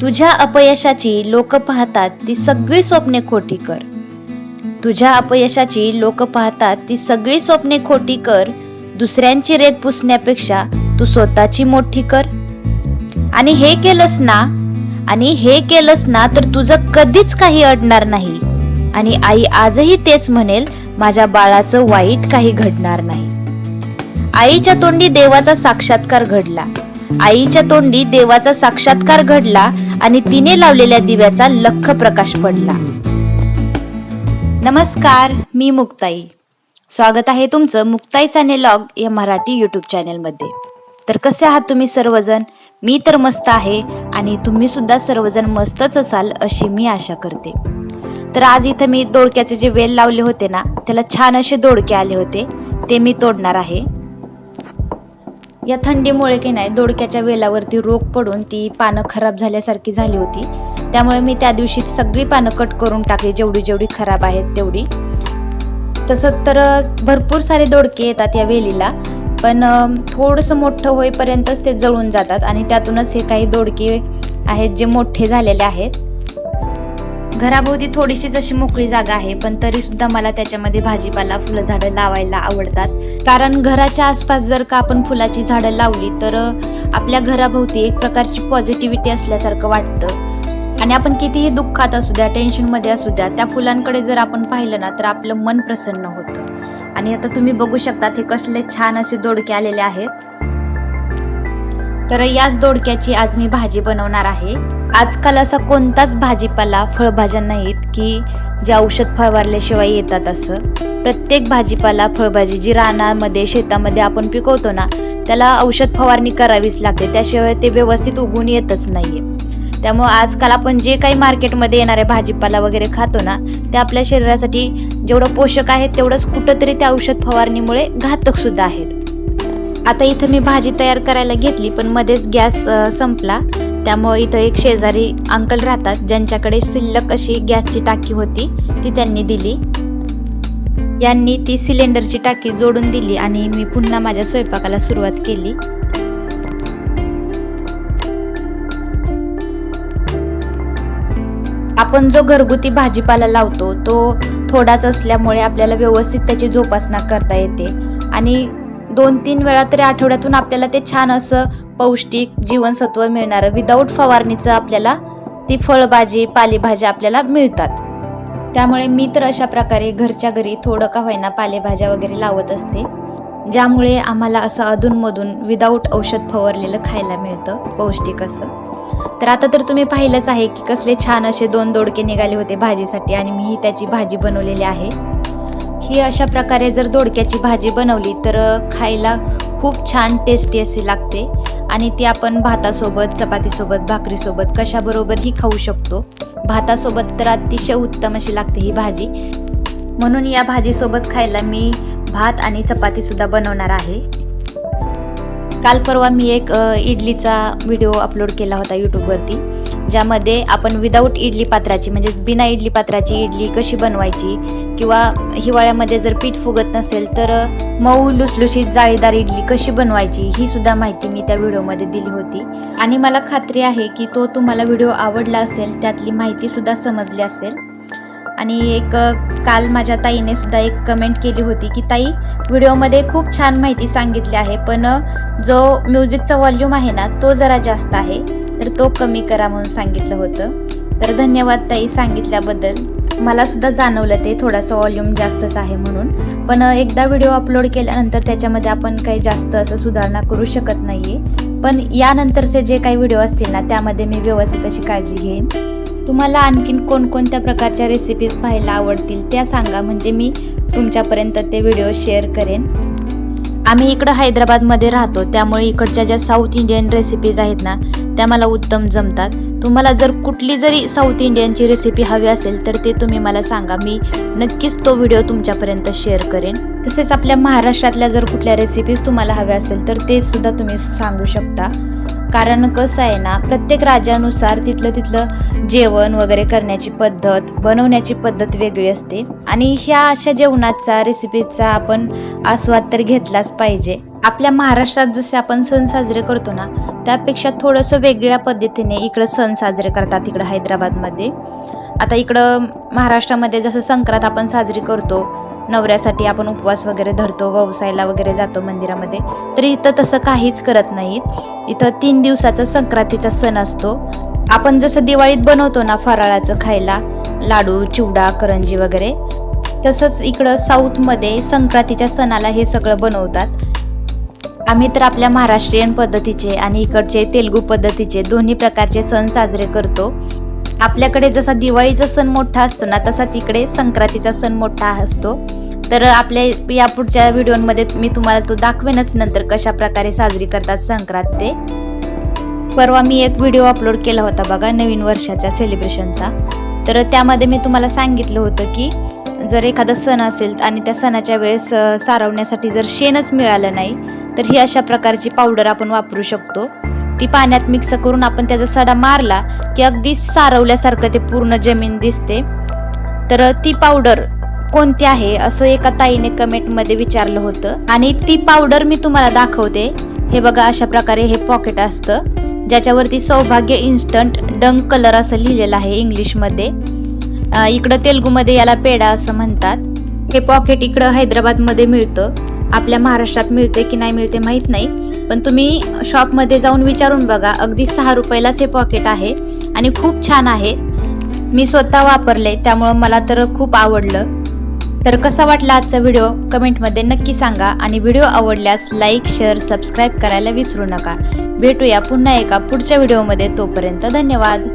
तुझ्या अपयशाची लोक पाहतात ती सगळी स्वप्ने खोटी कर. तुझ्या अपयशाची लोक पाहतात ती सगळी स्वप्ने खोटी कर. दुसऱ्यांची रेग पुसण्यापेक्षा तू स्वतःची मोठी कर. आणि हे केलंस ना आणि हे केलंस ना तर तुझं कधीच काही अडणार नाही. आणि आई आजही तेच म्हणेल माझ्या बाळाचं वाईट काही घडणार नाही. आईच्या तोंडी देवाचा साक्षात्कार घडला. आईच्या तोंडी देवाचा साक्षात्कार घडला आणि तिने लावलेल्या दिव्याचा लख प्रकाश पडला. नमस्कार मी मुक्ताई. स्वागत आहे तुमचं मुक्ताई चॅनेलॉग या मराठी युट्यूब चॅनेलमध्ये. तर कसे आहात तुम्ही सर्वजण? मी तर मस्त आहे आणि तुम्ही सुद्धा सर्वजण मस्तच असाल अशी मी आशा करते. तर आज इथं मी दोडक्याचे जे वेल लावले होते ना त्याला छान असे दोडके आले होते ते मी तोडणार आहे. या थंडीमुळे की नाही दोडक्याच्या वेलावरती रोग पडून ती पानं खराब झाल्यासारखी झाली होती. त्यामुळे मी त्या दिवशी सगळी पानं कट करून टाकली जेवढी जेवढी खराब आहेत तेवढी. तसं तर भरपूर सारे दोडके येतात या वेलीला पण थोडंसं मोठं होईपर्यंतच ते जळून जातात आणि त्यातूनच हे काही दोडके आहेत जे मोठे झालेले आहेत. घराभोवती थोडीशी जशी मोकळी जागा आहे पण तरी सुद्धा मला त्याच्यामध्ये भाजीपाला फुलं झाडं लावायला आवडतात. कारण घराच्या आसपास जर का आपण फुलाची झाडं लावली तर आपल्या घराभोवती एक प्रकारची पॉझिटिव्हिटी असल्यासारखं वाटतं. आणि आपण कितीही दुःखात असू द्या टेन्शनमध्ये असू द्या त्या फुलांकडे जर आपण पाहिलं ना तर आपलं मन प्रसन्न होतं. आणि आता तुम्ही बघू शकता हे कसले छान असे दोडके आलेले आहेत. तर याच दोडक्याची आज मी भाजी बनवणार आहे. आजकाल असा कोणताच भाजीपाला फळभाज्या नाहीत की जे औषध फवारल्याशिवाय येतात असं. प्रत्येक भाजीपाला फळभाजी जी रानामध्ये शेतामध्ये आपण पिकवतो ना त्याला औषध फवारणी करावीच लागते. त्याशिवाय ते व्यवस्थित उगून येतच नाहीये. त्यामुळे आजकाल आपण जे काही मार्केटमध्ये येणारे भाजीपाला वगैरे खातो ना ते आपल्या शरीरासाठी जेवढं पोषक आहे तेवढंच कुठंतरी त्या औषध फवारणीमुळे घातक सुद्धा आहेत. आता इथं मी भाजी तयार करायला घेतली पण मध्येच गॅस संपला. त्यामुळे इथं एक शेजारी अंकल राहतात ज्यांच्याकडे शिल्लक अशी गॅसची टाकी होती ती त्यांनी दिली. यांनी ती सिलेंडरची टाकी जोडून दिली आणि मी पुन्हा माझ्या स्वयंपाकाला सुरुवात केली. आपण जो घरगुती भाजीपाला लावतो तो थोडाच असल्यामुळे आपल्याला व्यवस्थित त्याची जोपासना करता येते. आणि दोन तीन वेळा तरी आठवड्यातून आपल्याला ते छान असं पौष्टिक जीवनसत्व मिळणारं विदाऊट फवारणीचं आपल्याला ती फळभाजी पालेभाज्या आपल्याला मिळतात. त्यामुळे मी तर अशा प्रकारे घरच्या घरी थोडं का होईना पालेभाज्या वगैरे लावत असते ज्यामुळे आम्हाला असं अधूनमधून विदाऊट औषध फवारलेलं खायला मिळतं पौष्टिक असं. तर आता तर तुम्ही पाहिलंच आहे की कसले छान असे दोन दोडके निघाले होते भाजीसाठी आणि मीही त्याची भाजी बनवलेली आहे. ही अशा प्रकारे जर दोडक्याची भाजी बनवली तर खायला खूप छान टेस्टी अशी लागते. आणि ती आपण भातासोबत चपातीसोबत भाकरीसोबत कशाबरोबरही खाऊ शकतो? भातासोबत तर अतिशय उत्तम अशी लागते ही भाजी. म्हणून या भाजीसोबत खायला मी भात आणि चपातीसुद्धा बनवणार आहे. काल परवा मी एक इडलीचा व्हिडिओ अपलोड केला होता यूट्यूबवरती ज्यामध्ये आपण विदाऊट इडली पात्राची म्हणजे बिना इडली पात्राची इडली कशी बनवायची किंवा हिवाळ्यामध्ये जर पीठ फुगत नसेल तर मऊ लुसलुशीत जाळीदार इडली कशी बनवायची ही सुद्धा माहिती मी त्या व्हिडिओमध्ये दिली होती. आणि मला खात्री आहे की तो तुम्हाला व्हिडिओ आवडला असेल त्यातली माहिती सुद्धा समजली असेल. आणि एक काल माझ्या ताईने सुद्धा एक कमेंट केली होती की ताई व्हिडिओमध्ये खूप छान माहिती सांगितली आहे पण जो म्युझिकचा व्हॉल्यूम आहे ना तो जरा जास्त आहे तर तो कमी करा म्हणून सांगितलं होतं. तर धन्यवाद ताई सांगितल्याबद्दल. मला सुद्धा जाणवलं ते थोडासा व्हॉल्यूम जास्तच आहे म्हणून. पण एकदा व्हिडिओ अपलोड केल्यानंतर त्याच्यामध्ये आपण काही जास्त असं सुधारणा करू शकत नाहीये. पण यानंतरचे जे काही व्हिडिओ असतील ना त्यामध्ये मी व्यवस्थित अशी काळजी घेईन. तुम्हाला आणखीन कोणकोणत्या प्रकारच्या रेसिपीज पाहायला आवडतील त्या सांगा. म्हणजे मी तुमच्यापर्यंत ते व्हिडिओ शेअर करेन. आम्ही इकडं हैदराबादमध्ये राहतो. त्यामुळे इकडच्या ज्या साऊथ इंडियन रेसिपीज आहेत ना त्या मला उत्तम जमतात. तुम्हाला जर कुठली जरी साऊथ इंडियनची रेसिपी हवी असेल तर ते तुम्ही मला सांगा. मी नक्कीच तो व्हिडिओ तुमच्यापर्यंत शेअर करेन. तसेच आपल्या महाराष्ट्रातल्या जर कुठल्या रेसिपीज तुम्हाला हव्या असेल तर ते सुद्धा तुम्ही सांगू शकता. कारण कसं आहे ना प्रत्येक राज्यानुसार तिथलं तिथलं जेवण वगैरे करण्याची पद्धत बनवण्याची पद्धत वेगळी असते. आणि ह्या अशा जेवणाचा रेसिपीचा आपण आस्वाद तर घेतलाच पाहिजे. आपल्या महाराष्ट्रात जसे आपण सण साजरे करतो ना त्यापेक्षा थोडंसं वेगळ्या पद्धतीने इकडं सण साजरे करतात इकडं हैदराबादमध्ये. आता इकडं महाराष्ट्रामध्ये जसं संक्रांत आपण साजरी करतो नवऱ्यासाठी आपण उपवास वगैरे धरतो व्यवसायाला वगैरे जातो मंदिरामध्ये तर इथं तसं काहीच करत नाहीत. इथं तीन दिवसाचा संक्रांतीचा सण असतो. आपण जसं दिवाळीत बनवतो ना फराळाचं खायला लाडू चिवडा करंजी वगैरे तसंच इकडं साऊथमध्ये संक्रांतीच्या सणाला हे सगळं बनवतात. आम्ही तर आपल्या महाराष्ट्रीयन पद्धतीचे आणि इकडचे तेलुगू पद्धतीचे दोन्ही प्रकारचे सण साजरे करतो. आपल्याकडे जसा दिवाळीचा सण मोठा असतो ना तसाच इकडे संक्रांतीचा सण मोठा असतो. तर आपल्या या पुढच्या व्हिडिओमध्ये मी तुम्हाला तो दाखवेनच नंतर कशा प्रकारे साजरी करतात संक्रांत ते. परवा मी एक व्हिडिओ अपलोड केला होता बघा नवीन वर्षाच्या सेलिब्रेशनचा तर त्यामध्ये मी तुम्हाला सांगितलं होतं की जर एखादा सण असेल आणि त्या सणाच्या वेळेस सारवण्यासाठी जर शेणच मिळालं नाही तर ही अशा प्रकारची पावडर आपण वापरू शकतो. ती पाण्यात मिक्स करून आपण त्याचा सडा मारला की अगदी सारवल्यासारखं ते पूर्ण जमीन दिसते. तर ती पावडर कोणती आहे असं एका ताईने कमेंटमध्ये विचारलं होतं. आणि ती पावडर मी तुम्हाला दाखवते. हे बघा अशा प्रकारे हे पॉकेट असतं. ज्याच्यावरती सौभाग्य इन्स्टंट डंक कलर असं लिहिलेलं आहे इंग्लिशमध्ये. इकडं तेलगूमध्ये याला पेडा असं म्हणतात. हे पॉकेट इकडं हैदराबादमध्ये मिळतं. आपल्या महाराष्ट्रात मिळते की नाही मिळते माहीत नाही. पण तुम्ही शॉपमध्ये जाऊन विचारून बघा. अगदी सहा रुपयालाच हे पॉकेट आहे आणि खूप छान आहे. मी स्वतः वापरले त्यामुळं मला तर खूप आवडलं. तर कसा वाटला आजचा व्हिडिओ? कमेंटमध्ये नक्की सांगा. आणि व्हिडिओ आवडल्यास लाईक शेअर सबस्क्राईब करायला विसरू नका. भेटूया पुन्हा एका पुढच्या व्हिडिओमध्ये. तोपर्यंत धन्यवाद.